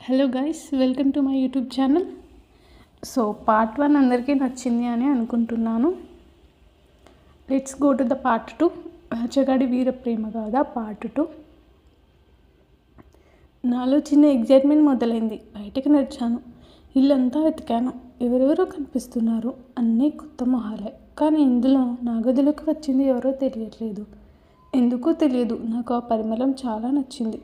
Hello guys welcome to my YouTube channel so part one అందరికీ నచ్చింది అని అనుకుంటున్నాను. Let's go to the part two రాజగాడి వీర ప్రేమ కాదా పార్ట్ టూ నాలో చిన్న ఎగ్జైట్మెంట్ మొదలైంది. బయటకు నడిచాను. ఇల్లంతా వెతికాను. ఎవరెవరో కనిపిస్తున్నారు. అన్నీ కొత్త మొహాలే. కానీ ఇందులో నా గదిలోకి వచ్చింది ఎవరో తెలియట్లేదు. ఎందుకో తెలియదు. నాకు ఆ పరిమళం చాలా నచ్చింది.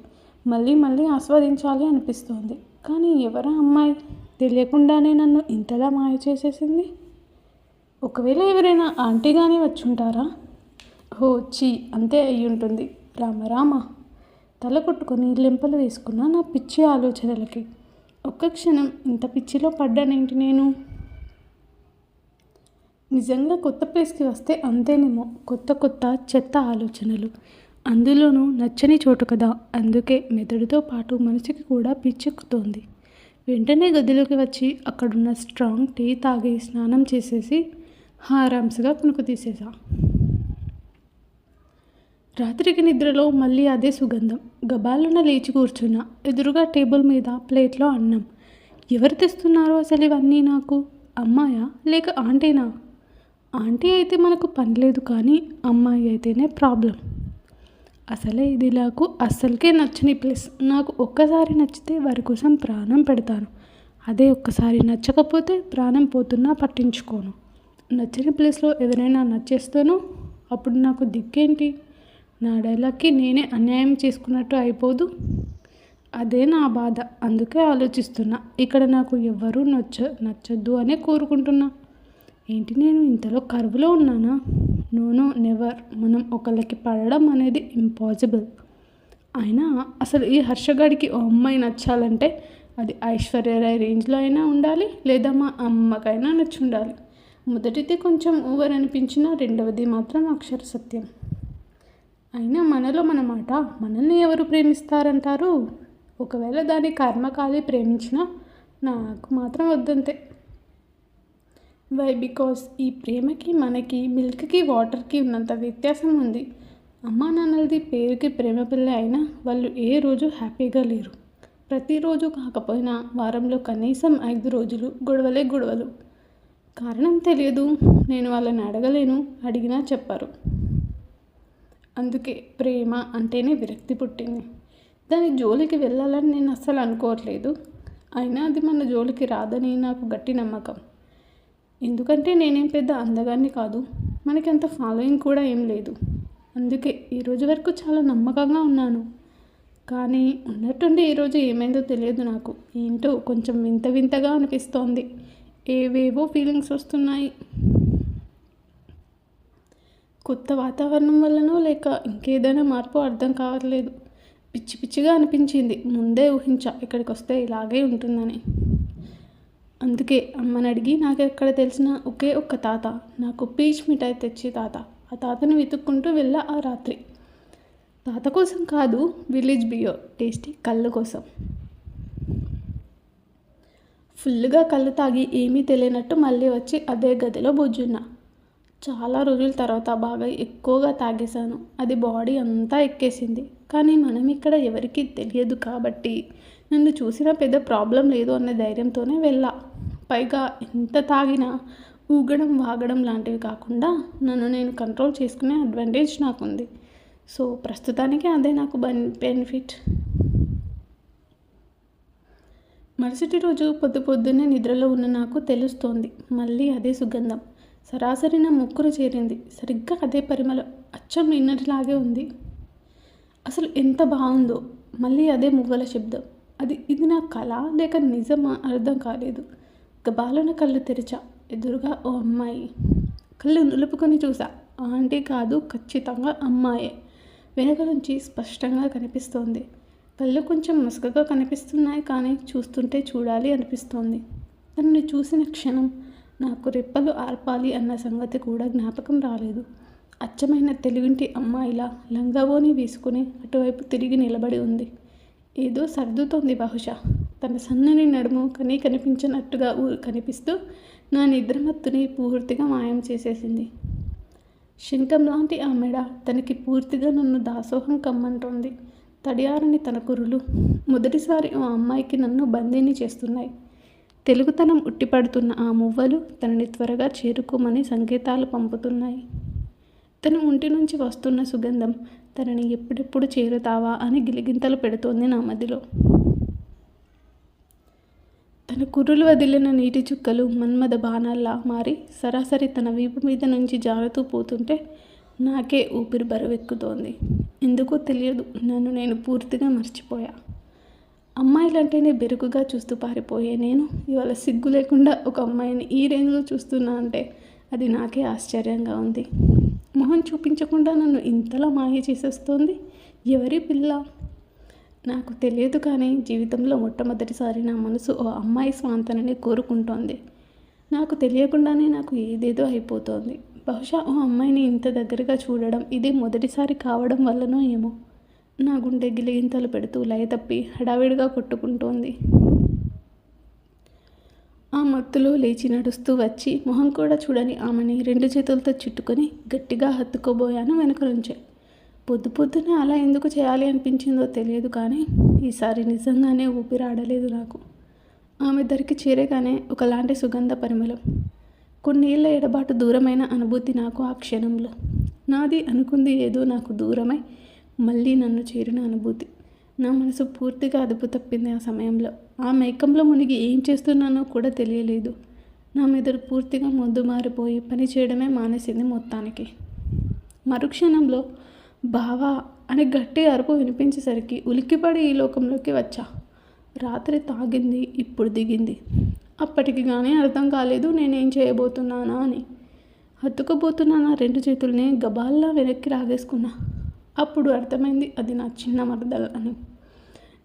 మళ్ళీ మళ్ళీ ఆస్వాదించాలి అనిపిస్తోంది. కానీ ఎవరా అమ్మాయి? తెలియకుండానే నన్ను ఇంతలా మాయ చేసేసింది. ఒకవేళ ఎవరైనా ఆంటీ కానీ వచ్చి ఉంటారా ఓ చీ అంతే అయి ఉంటుంది రామ రామ. తల కొట్టుకొని లెంపలు వేసుకున్న నా పిచ్చి ఆలోచనలకి. ఒక్క క్షణం ఇంత పిచ్చిలో పడ్డానేంటి నేను? నిజంగా కొత్త ప్లేస్కి వస్తే అంతేనేమో కొత్త కొత్త చెత్త ఆలోచనలు. అందులోనూ నచ్చని చోటు కదా. అందుకే మెదడుతో పాటు మనసుకి కూడా పిచ్చెక్కుతోంది. వెంటనే గదిలోకి వచ్చి అక్కడున్న స్ట్రాంగ్ టీ తాగి స్నానం చేసేసి హారామ్స్గా కునుకు తీసేసా రాత్రికి నిద్రలో మళ్ళీ అదే సుగంధం. గబాలున లేచి కూర్చున్నా. ఎదురుగా టేబుల్ మీద ప్లేట్లో అన్నం. ఎవరు తెస్తున్నారో అసలు ఇవన్నీ నాకు? అమ్మాయా? లేక ఆంటీనా? ఆంటీ అయితే మనకు పని లేదు కానీ అమ్మాయి అయితేనే ప్రాబ్లం. అసలే ఇది నాకు అస్సలకే నచ్చని ప్లేస్. నాకు ఒక్కసారి నచ్చితే వారి కోసం ప్రాణం పెడతాను. అదే ఒక్కసారి నచ్చకపోతే ప్రాణం పోతున్నా పట్టించుకోను. నచ్చని ప్లేస్లో ఎవరైనా నచ్చేస్తానో అప్పుడు నాకు దిక్కేంటి? నా డైలాగ్కి నేనే అన్యాయం చేసుకున్నట్టు అయిపోదు. అదే నా బాధ. అందుకే ఆలోచిస్తున్నా. ఇక్కడ నాకు ఎవ్వరూ నచ్చ నచ్చద్దు అనే కోరుకుంటున్నా. ఏంటి నేను ఇంతలో కరువులో ఉన్నానా? నోనో నెవర్ మనం ఒకళ్ళకి పడడం అనేది ఇంపాసిబుల్ అయినా అసలు ఈ హర్షగాడికి ఓ అమ్మాయి నచ్చాలంటే అది ఐశ్వర్యరాయ్ రేంజ్లో అయినా ఉండాలి లేదా మా అమ్మకైనా నచ్చి ఉండాలి మొదటిది కొంచెం ఓవర్ అనిపించినా రెండవది మాత్రం అక్షర సత్యం. అయినా మనలో మన మాట మనల్ని ఎవరు ప్రేమిస్తారంటారు? ఒకవేళ దాని కర్మకాలి ప్రేమించినా నాకు మాత్రం వద్దంతే. వై బికాస్ ఈ ప్రేమకి మనకి మిల్క్కి వాటర్కి ఉన్నంత వ్యత్యాసం ఉంది. అమ్మా నాన్నలది పేరుకి ప్రేమ పిల్ల అయినా వాళ్ళు ఏ రోజు హ్యాపీగా లేరు. ప్రతిరోజు కాకపోయినా వారంలో కనీసం ఐదు రోజులు గొడవలే గొడవలు. కారణం తెలియదు. నేను వాళ్ళని అడగలేను. అడిగినా చెప్పారు. అందుకే ప్రేమ అంటేనే విరక్తి పుట్టింది. దాని జోలికి వెళ్ళాలని నేను అస్సలు అనుకోవట్లేదు. అయినా అది మన జోలికి రాదని నాకు గట్టి నమ్మకం. ఎందుకంటే నేనేం పెద్ద అందగాన్ని కాదు. మనకి అంత ఫాలోయింగ్ కూడా ఏం లేదు. అందుకే ఈరోజు వరకు చాలా నమ్మకంగా ఉన్నాను. కానీ ఉన్నట్టుండి ఈరోజు ఏమైందో తెలియదు నాకు. ఏంటో కొంచెం వింత వింతగా అనిపిస్తోంది. ఏవేవో ఫీలింగ్స్ వస్తున్నాయి. కొత్త వాతావరణం వల్లనో లేక ఇంకేదైనా మార్పు అర్థం కావట్లేదు. పిచ్చి పిచ్చిగా అనిపించింది. ముందే ఊహించా ఇక్కడికి వస్తే ఇలాగే ఉంటుందని. అందుకే అమ్మని అడిగి నాకు ఎక్కడ తెలిసిన ఒకే ఒక్క తాత. నాకు పీచ్ మిఠాయి తెచ్చి తాత. ఆ తాతను వెతుక్కుంటూ వెళ్ళా ఆ రాత్రి. తాత కోసం కాదు విలేజ్ బియో టేస్టీ కళ్ళు కోసం. ఫుల్గా కళ్ళు తాగి ఏమీ తెలియనట్టు మళ్ళీ వచ్చి అదే గదిలో బుజ్జున్నా. చాలా రోజుల తర్వాత బాగా ఎక్కువగా తాగేశాను. అది బాడీ అంతా ఎక్కేసింది. కానీ మనం ఇక్కడ ఎవరికీ తెలియదు కాబట్టి. నన్ను చూసినా పెద్ద ప్రాబ్లం లేదు అనే ధైర్యంతోనే వెళ్ళా. పైగా ఎంత తాగినా ఊగడం వాగడం లాంటివి కాకుండా నన్ను నేను కంట్రోల్ చేసుకునే అడ్వాంటేజ్ నాకుంది. సో ప్రస్తుతానికి అదే నాకు బెన్ బెనిఫిట్. మరుసటి రోజు పొద్దు పొద్దున్నే నిద్రలో ఉన్న నాకు తెలుస్తోంది. మళ్ళీ అదే సుగంధం. సరాసరి నా ముక్కును చేరింది. సరిగ్గా అదే పరిమళం అచ్చం నిన్నటిలాగే ఉంది. అసలు ఎంత బాగుందో. మళ్ళీ అదే మువ్వల శబ్దం. అది ఇది నా కళ లేక నిజమా? అర్థం కాలేదు. గబాలన కళ్ళు తెరిచా. ఎదురుగా ఓ అమ్మాయి. కళ్ళు నిలుపుకొని చూసా. ఆంటీ కాదు ఖచ్చితంగా అమ్మాయే. వెనక నుంచి స్పష్టంగా కనిపిస్తోంది. కళ్ళు కొంచెం మసకగా కనిపిస్తున్నాయి కానీ చూస్తుంటే చూడాలి అనిపిస్తోంది. తనని చూసిన క్షణం నాకు రెప్పలు ఆర్పాలి అన్న సంగతి కూడా జ్ఞాపకం రాలేదు. అచ్చమైన తెలుగింటి అమ్మాయిలా లంగావోని వేసుకుని అటువైపు తిరిగి నిలబడి ఉంది. ఏదో సర్దుతోంది బహుశా. తన సన్నని నడుము కనీ కనిపించినట్టుగా ఊరు కనిపిస్తూ నా నిద్రమత్తుని పూర్తిగా మాయం చేసేసింది. శంఖం లాంటి ఆ మెడ తనకి పూర్తిగా నన్ను దాసోహం కమ్మంటోంది. తడియారని తన కురులు మొదటిసారి ఆ అమ్మాయికి నన్ను బందీని చేస్తున్నాయి. తెలుగుతనం ఉట్టిపడుతున్న ఆ మువ్వలు తనని త్వరగా చేరుకోమని సంకేతాలు పంపుతున్నాయి. తన ఒంటి నుంచి వస్తున్న సుగంధం తనని ఎప్పుడెప్పుడు చేరుతావా అని గిలిగింతలు పెడుతోంది నా మదిలో. తన కుర్రులు వదిలిన నీటి చుక్కలు మన్మద బాణాల్లా మారి సరాసరి తన వీపు మీద నుంచి జారుతూ పోతుంటే నాకే ఊపిరి బరువెక్కుతోంది. ఎందుకో తెలియదు నన్ను నేను పూర్తిగా మర్చిపోయా. అమ్మాయిలంటేనే బెరుకుగా చూస్తూ పారిపోయే నేను ఇవాళ సిగ్గు లేకుండా ఒక అమ్మాయిని ఈ రేంజ్లో చూస్తున్నా అంటే అది నాకే ఆశ్చర్యంగా ఉంది. మొహం చూపించకుండా నన్ను ఇంతలా మాయ చేసేస్తోంది? ఎవరి పిల్ల? నాకు తెలియదు కానీ జీవితంలో మొట్టమొదటిసారి నా మనసు ఓ అమ్మాయి స్వాంతనని కోరుకుంటోంది. నాకు తెలియకుండానే నాకు ఏదేదో అయిపోతోంది. బహుశా ఓ అమ్మాయిని ఇంత దగ్గరగా చూడడం ఇది మొదటిసారి కావడం వల్లనో ఏమో. నా గుండె గిలిగింతలు పెడుతూ లయ తప్పి హడావిడిగా కొట్టుకుంటోంది. ఆ మత్తులో లేచి నడుస్తూ వచ్చి మొహం కూడా చూడని ఆమెని రెండు చేతులతో చుట్టుకొని గట్టిగా హత్తుకోబోయాను వెనక నుంచే. పొద్దు పొద్దున అలా ఎందుకు చేయాలి అనిపించిందో తెలియదు కానీ ఈసారి నిజంగానే ఊపిరాడలేదు నాకు. ఆమె ధరికి చేరగానే ఒకలాంటి సుగంధ పరిమళం. కొన్నేళ్ళ ఎడబాటు దూరమైన అనుభూతి నాకు ఆ క్షణంలో. నాది అనుకుంది ఏదో నాకు దూరమై మళ్ళీ నన్ను చేరిన అనుభూతి. నా మనసు పూర్తిగా అదుపు తప్పింది ఆ సమయంలో. ఆ మైకంలో మునిగి ఏం చేస్తున్నానో కూడా తెలియలేదు. నా మెదడు పూర్తిగా మొద్దు మారిపోయి పని చేయడమే మానేసింది మొత్తానికి. మరుక్షణంలో బావా అని గట్టి అరుపు వినిపించేసరికి ఉలిక్కిపడి ఈ లోకంలోకి వచ్చా. రాత్రి తాగింది ఇప్పుడు దిగింది. అప్పటికి కానీ అర్థం కాలేదు నేనేం చేయబోతున్నానా అని. హత్తుకుపోతున్నానా రెండు చేతుల్ని గబాల్లా వెనక్కి రాగేసుకున్నా అప్పుడు అర్థమైంది అది నా చిన్న మరదల అని.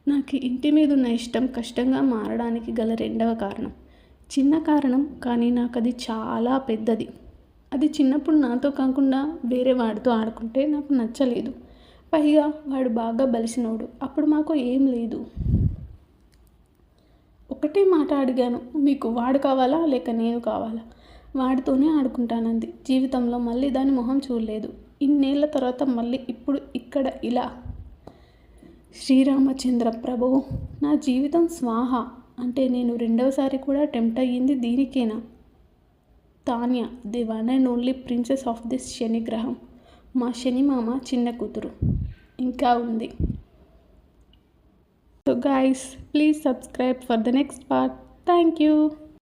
నాకు ఇంటి మీద ఉన్న ఇష్టం కష్టంగా మారడానికి గల రెండవ కారణం. చిన్న కారణం కానీ నాకు అది చాలా పెద్దది. అది చిన్నప్పుడు నాతో కాకుండా వేరే వాడితో ఆడుకుంటే నాకు నచ్చలేదు. పైగా వాడు బాగా బలిసినోడు. అప్పుడు మాకు ఏం లేదు. ఒకటే మాట అడిగాను. మీకు వాడు కావాలా? లేక నేను కావాలా? వాడితోనే ఆడుకుంటానంది. జీవితంలో మళ్ళీ దాని మొహం చూడలేదు. ఇన్నేళ్ళ తర్వాత మళ్ళీ ఇప్పుడు ఇక్కడ ఇలా. శ్రీరామచంద్ర ప్రభు నా జీవితం స్వాహ. అంటే నేను రెండవసారి కూడా టెంప్ట్ అయ్యింది దీనికేనా? Tanya the one and only princess of this శని గ్రహం మా శని మామ చిన్న కూతురు. ఇంకా ఉంది. So guys please subscribe for the next part. Thank you.